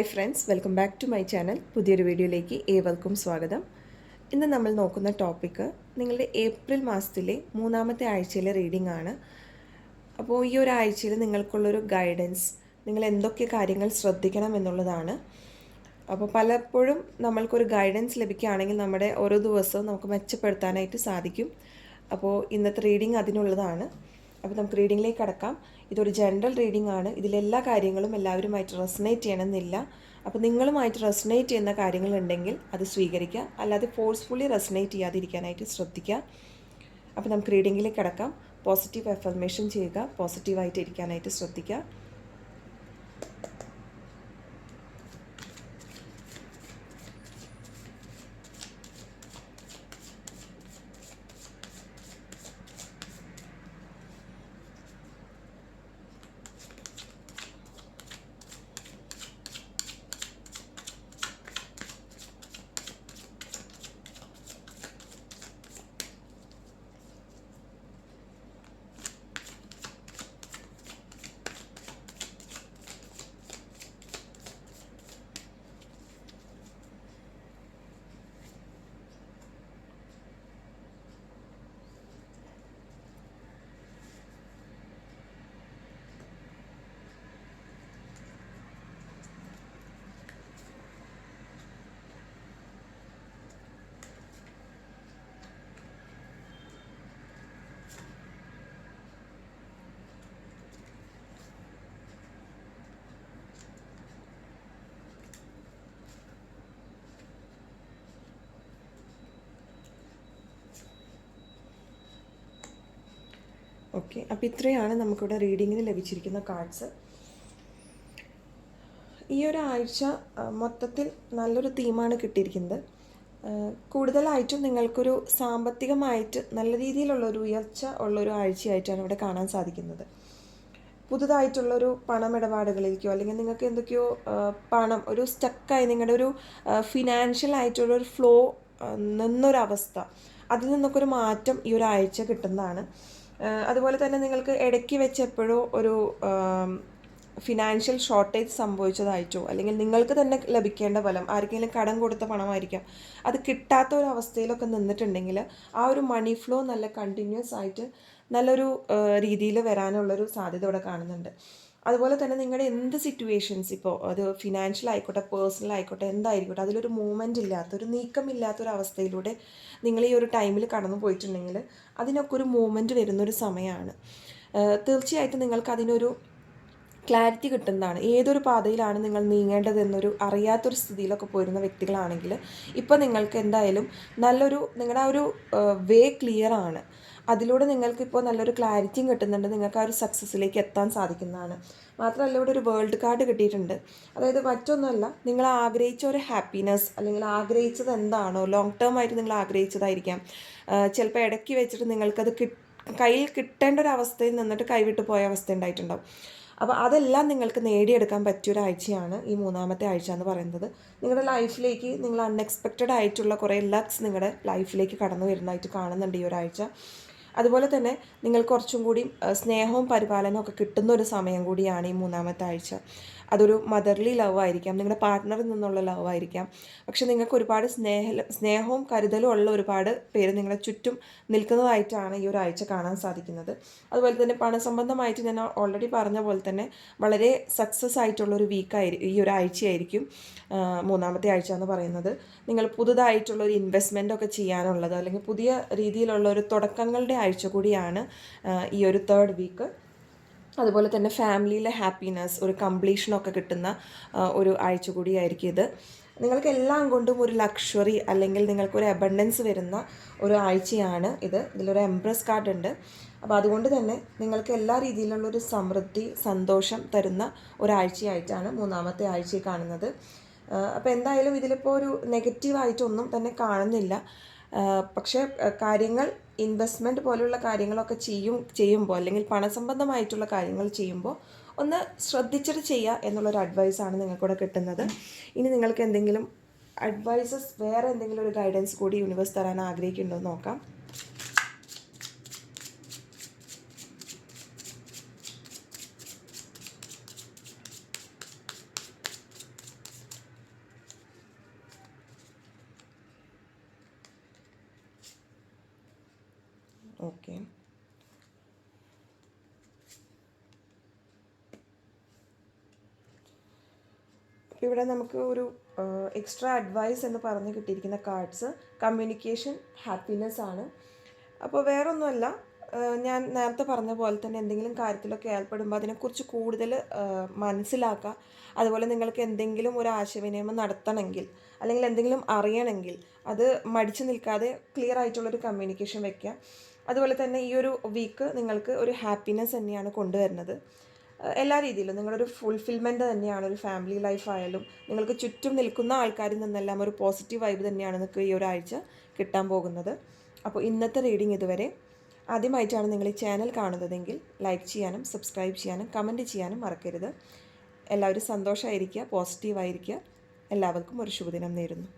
Hi friends welcome back to my channel പുതിയൊരു വീഡിയോയിലേക്ക് ഏവർക്കും സ്വാഗതം. ഇന്ന് നമ്മൾ നോക്കുന്ന ടോപ്പിക്ക് നിങ്ങളുടെ ഏപ്രിൽ മാസത്തിലെ മൂന്നാമത്തെ ആഴ്ചയിലെ റീഡിംഗ് ആണ്. അപ്പോൾ ഈ ഒരു ആഴ്ചയിൽ നിങ്ങൾക്കുള്ളൊരു ഗൈഡൻസ് നിങ്ങൾ എന്തൊക്കെ കാര്യങ്ങൾ ശ്രദ്ധിക്കണം എന്നുള്ളതാണ്. അപ്പോൾ പലപ്പോഴും നമ്മൾക്കൊരു ഗൈഡൻസ് ലഭിക്കുകയാണെങ്കിൽ നമ്മുടെ ഓരോ ദിവസവും നമുക്ക് മെച്ചപ്പെടുത്താനായിട്ട് സാധിക്കും. അപ്പോൾ ഇന്നത്തെ റീഡിംഗ് അതിനുള്ളതാണ്. അപ്പോൾ നമുക്ക് റീഡിങ്ങിലേക്ക് കടക്കാം. ഇതൊരു ജനറൽ റീഡിംഗ് ആണ്. ഇതിലെല്ലാ കാര്യങ്ങളും എല്ലാവരുമായിട്ട് റെസനേറ്റ് ചെയ്യണമെന്നില്ല. അപ്പോൾ നിങ്ങളുമായിട്ട് റെസനേറ്റ് ചെയ്യുന്ന കാര്യങ്ങളുണ്ടെങ്കിൽ അത് സ്വീകരിക്കുക. അല്ലാതെ ഫോഴ്സ്ഫുള്ളി റെസനേറ്റ് ചെയ്യാതിരിക്കാനായിട്ട് ശ്രദ്ധിക്കുക. അപ്പോൾ നമുക്ക് റീഡിങ്ങിലേക്ക് കടക്കാം. പോസിറ്റീവ് എഫർമേഷൻ ചെയ്യുക. പോസിറ്റീവായിട്ട് ഇരിക്കാനായിട്ട് ശ്രദ്ധിക്കുക. ഓക്കെ. അപ്പോൾ ഇത്രയാണ് നമുക്കിവിടെ റീഡിങ്ങിന് ലഭിച്ചിരിക്കുന്ന കാർഡ്സ്. ഈ ഒരു ആഴ്ച മൊത്തത്തിൽ നല്ലൊരു തീമാണ് കിട്ടിയിരിക്കുന്നത്. കൂടുതലായിട്ടും നിങ്ങൾക്കൊരു സാമ്പത്തികമായിട്ട് നല്ല രീതിയിലുള്ളൊരു ഉയർച്ച ഉള്ളൊരു ആഴ്ചയായിട്ടാണ് ഇവിടെ കാണാൻ സാധിക്കുന്നത്. പുതുതായിട്ടുള്ളൊരു പണമിടപാടുകളിലേക്കോ അല്ലെങ്കിൽ നിങ്ങൾക്ക് എന്തൊക്കെയോ പണം ഒരു സ്റ്റക്കായി നിങ്ങളുടെ ഒരു ഫിനാൻഷ്യൽ ആയിട്ടുള്ളൊരു ഫ്ലോ നിന്നൊരവസ്ഥ അതിൽ നിന്നൊക്കെ ഒരു മാറ്റം ഈ ഒരു ആഴ്ച കിട്ടുന്നതാണ്. അതുപോലെ തന്നെ നിങ്ങൾക്ക് ഇടയ്ക്ക് വെച്ച് എപ്പോഴോ ഒരു ഫിനാൻഷ്യൽ ഷോർട്ടേജ് സംഭവിച്ചതായിട്ടോ അല്ലെങ്കിൽ നിങ്ങൾക്ക് തന്നെ ലഭിക്കേണ്ട ഫലം ആർക്കെങ്കിലും കടം കൊടുത്ത പണമായിരിക്കാം അത് കിട്ടാത്ത ഒരു അവസ്ഥയിലൊക്കെ നിന്നിട്ടുണ്ടെങ്കിൽ ആ ഒരു മണി ഫ്ലോ നല്ല കണ്ടിന്യൂസ് ആയിട്ട് നല്ലൊരു രീതിയിൽ വരാനുള്ളൊരു സാധ്യത ഇവിടെ കാണുന്നുണ്ട്. അതുപോലെ തന്നെ നിങ്ങളുടെ എന്ത് സിറ്റുവേഷൻസ് ഇപ്പോൾ അത് ഫിനാൻഷ്യൽ ആയിക്കോട്ടെ പേഴ്സണൽ ആയിക്കോട്ടെ എന്തായിരിക്കോട്ടെ അതിലൊരു മൂവ്മെന്റ് ഇല്ലാത്ത ഒരു നീക്കമില്ലാത്തൊരു അവസ്ഥയിലൂടെ നിങ്ങൾ ഈ ഒരു ടൈമിൽ കടന്നു പോയിട്ടുണ്ടെങ്കിൽ അതിനൊക്കെ ഒരു മൂവ്മെന്റ് വരുന്നൊരു സമയമാണ് തീർച്ചയായിട്ടും നിങ്ങൾക്ക് അതിനൊരു ക്ലാരിറ്റി കിട്ടുന്നതാണ്. ഏതൊരു പാതയിലാണ് നിങ്ങൾ നീങ്ങേണ്ടതെന്നൊരു അറിയാത്തൊരു സ്ഥിതിയിലൊക്കെ പോരുന്ന വ്യക്തികളാണെങ്കിൽ ഇപ്പോൾ നിങ്ങൾക്ക് എന്തായാലും നല്ലൊരു നിങ്ങളുടെ ആ ഒരു വേ ക്ലിയർ ആണ്. അതിലൂടെ നിങ്ങൾക്ക് ഇപ്പോൾ നല്ലൊരു ക്ലാരിറ്റിയും കിട്ടുന്നുണ്ട്. നിങ്ങൾക്ക് ആ ഒരു സക്സസ്സിലേക്ക് എത്താൻ സാധിക്കുന്നതാണ്. മാത്രമല്ല ഇവിടെ ഒരു വേൾഡ് കാർഡ് കിട്ടിയിട്ടുണ്ട്. അതായത് മറ്റൊന്നുമല്ല നിങ്ങൾ ആഗ്രഹിച്ച ഒരു ഹാപ്പിനെസ് അല്ലെങ്കിൽ ആഗ്രഹിച്ചത് എന്താണോ ലോങ് ടേം ആയിട്ട് നിങ്ങൾ ആഗ്രഹിച്ചതായിരിക്കാം. ചിലപ്പോൾ ഇടയ്ക്ക് വെച്ചിട്ട് നിങ്ങൾക്കത് കിട്ട് കയ്യിൽ കിട്ടേണ്ട ഒരു അവസ്ഥയിൽ നിന്നിട്ട് കൈവിട്ട് പോയ അവസ്ഥ ഉണ്ടായിട്ടുണ്ടാവും. അപ്പോൾ അതെല്ലാം നിങ്ങൾക്ക് നേടിയെടുക്കാൻ പറ്റിയ ഒരു ആഴ്ചയാണ് ഈ മൂന്നാമത്തെ ആഴ്ച എന്ന് പറയുന്നത്. നിങ്ങളുടെ ലൈഫിലേക്ക് നിങ്ങൾ അൺഎക്സ്പെക്റ്റഡ് ആയിട്ടുള്ള കുറേ ലക്സ് നിങ്ങളുടെ ലൈഫിലേക്ക് കടന്നു വരുന്നതായിട്ട് കാണുന്നുണ്ട് ഈ ഒരാഴ്ച അതുപോലെ തന്നെ നിങ്ങൾ കുറച്ചും കൂടി സ്നേഹവും പരിപാലനവും ഒക്കെ കിട്ടുന്ന ഒരു സമയം കൂടിയാണ് ഈ മൂന്നാമത്തെ ആഴ്ച. അതൊരു മദർലി ലവ് ആയിരിക്കാം. നിങ്ങളുടെ പാർട്ട്ണറിൽ നിന്നുള്ള ലവ് ആയിരിക്കാം. പക്ഷെ നിങ്ങൾക്ക് ഒരുപാട് സ്നേഹ സ്നേഹവും കരുതലും ഉള്ള ഒരുപാട് പേര് നിങ്ങളെ ചുറ്റും നിൽക്കുന്നതായിട്ടാണ് ഈ ഒരു ആഴ്ച കാണാൻ സാധിക്കുന്നത്. അതുപോലെ തന്നെ പണസംബന്ധമായിട്ട് ഞാൻ ഓൾറെഡി പറഞ്ഞ പോലെ തന്നെ വളരെ സക്സസ് ആയിട്ടുള്ളൊരു വീക്കായിരിക്കും ഈ ഒരു ആഴ്ചയായിരിക്കും മൂന്നാമത്തെ ആഴ്ച എന്ന് പറയുന്നത്. നിങ്ങൾ പുതുതായിട്ടുള്ള ഒരു ഇൻവെസ്റ്റ്മെന്റ് ഒക്കെ ചെയ്യാനുള്ളത് അല്ലെങ്കിൽ പുതിയ രീതിയിലുള്ള ഒരു തുടക്കങ്ങളുടെ ആഴ്ച കൂടിയാണ് ഈ ഒരു തേർഡ് വീക്ക് അതുപോലെ തന്നെ ഫാമിലിയിലെ ഹാപ്പിനെസ് ഒരു കംപ്ലീഷനൊക്കെ കിട്ടുന്ന ഒരു ആഴ്ച കൂടിയായിരിക്കും ഇത്. നിങ്ങൾക്ക് എല്ലാം കൊണ്ടും ഒരു ലക്ഷറി അല്ലെങ്കിൽ നിങ്ങൾക്കൊരു അബണ്ടൻസ് വരുന്ന ഒരു ആഴ്ചയാണ് ഇത്. ഇതിലൊരു എംപ്രസ് കാർഡ് ഉണ്ട്. അപ്പോൾ അതുകൊണ്ട് തന്നെ നിങ്ങൾക്ക് എല്ലാ രീതിയിലുള്ളൊരു സമൃദ്ധി സന്തോഷം തരുന്ന ഒരാഴ്ചയായിട്ടാണ് മൂന്നാമത്തെ ആഴ്ചയിൽ കാണുന്നത്. അപ്പോൾ എന്തായാലും ഇതിലിപ്പോൾ ഒരു നെഗറ്റീവായിട്ടൊന്നും തന്നെ കാണുന്നില്ല. പക്ഷേ കാര്യങ്ങൾ ഇൻവെസ്റ്റ്മെന്റ് പോലെയുള്ള കാര്യങ്ങളൊക്കെ ചെയ്യും ചെയ്യുമ്പോൾ അല്ലെങ്കിൽ പണസംബന്ധമായിട്ടുള്ള കാര്യങ്ങൾ ചെയ്യുമ്പോൾ ഒന്ന് ശ്രദ്ധിച്ചിട്ട് ചെയ്യുക എന്നുള്ളൊരു അഡ്വൈസാണ് നിങ്ങൾക്കൂടെ കിട്ടുന്നത്. ഇനി നിങ്ങൾക്ക് എന്തെങ്കിലും അഡ്വൈസസ് വേറെ എന്തെങ്കിലും ഒരു ഗൈഡൻസ് കൂടി യൂണിവേഴ്സ് തരാൻ ആഗ്രഹിക്കുന്നുണ്ടോ നോക്കാം. ഓക്കെ. ഇവിടെ നമുക്ക് ഒരു എക്സ്ട്രാ അഡ്വൈസ് എന്ന് പറഞ്ഞ് കിട്ടിയിരിക്കുന്ന കാർഡ്സ് കമ്മ്യൂണിക്കേഷൻ ഹാപ്പിനെസ് ആണ്. അപ്പോൾ വേറൊന്നുമല്ല ഞാൻ നേരത്തെ പറഞ്ഞ പോലെ തന്നെ എന്തെങ്കിലും കാര്യത്തിലൊക്കെ ഏർപ്പെടുമ്പോൾ അതിനെക്കുറിച്ച് കൂടുതൽ മനസ്സിലാക്കുക. അതുപോലെ നിങ്ങൾക്ക് എന്തെങ്കിലും ഒരു ആശയവിനിമയം നടത്തണമെങ്കിൽ അല്ലെങ്കിൽ എന്തെങ്കിലും അറിയണമെങ്കിൽ അത് മടിച്ചു നിൽക്കാതെ ക്ലിയർ ആയിട്ടുള്ളൊരു കമ്മ്യൂണിക്കേഷൻ വെക്കുക. അതുപോലെ തന്നെ ഈ ഒരു വീക്ക് നിങ്ങൾക്ക് ഒരു ഹാപ്പിനെസ് തന്നെയാണ് കൊണ്ടുവരുന്നത്. എല്ലാ രീതിയിലും നിങ്ങളൊരു ഫുൾഫിൽമെന്റ് തന്നെയാണ് ഒരു ഫാമിലി ലൈഫായാലും നിങ്ങൾക്ക് ചുറ്റും നിൽക്കുന്ന ആൾക്കാരിൽ നിന്നെല്ലാം ഒരു പോസിറ്റീവ് വൈബ് തന്നെയാണ് നിങ്ങൾക്ക് ഈ ഒരാഴ്ച കിട്ടാൻ പോകുന്നത്. അപ്പോൾ ഇന്നത്തെ റീഡിംഗ് ഇതുവരെ. ആദ്യമായിട്ടാണ് നിങ്ങൾ ഈ ചാനൽ കാണുന്നതെങ്കിൽ ലൈക്ക് ചെയ്യാനും സബ്സ്ക്രൈബ് ചെയ്യാനും കമന്റ് ചെയ്യാനും മറക്കരുത്. എല്ലാവരും സന്തോഷമായിരിക്കുക പോസിറ്റീവായിരിക്കുക എല്ലാവർക്കും ഒരു ശുഭദിനം നേരുന്നു.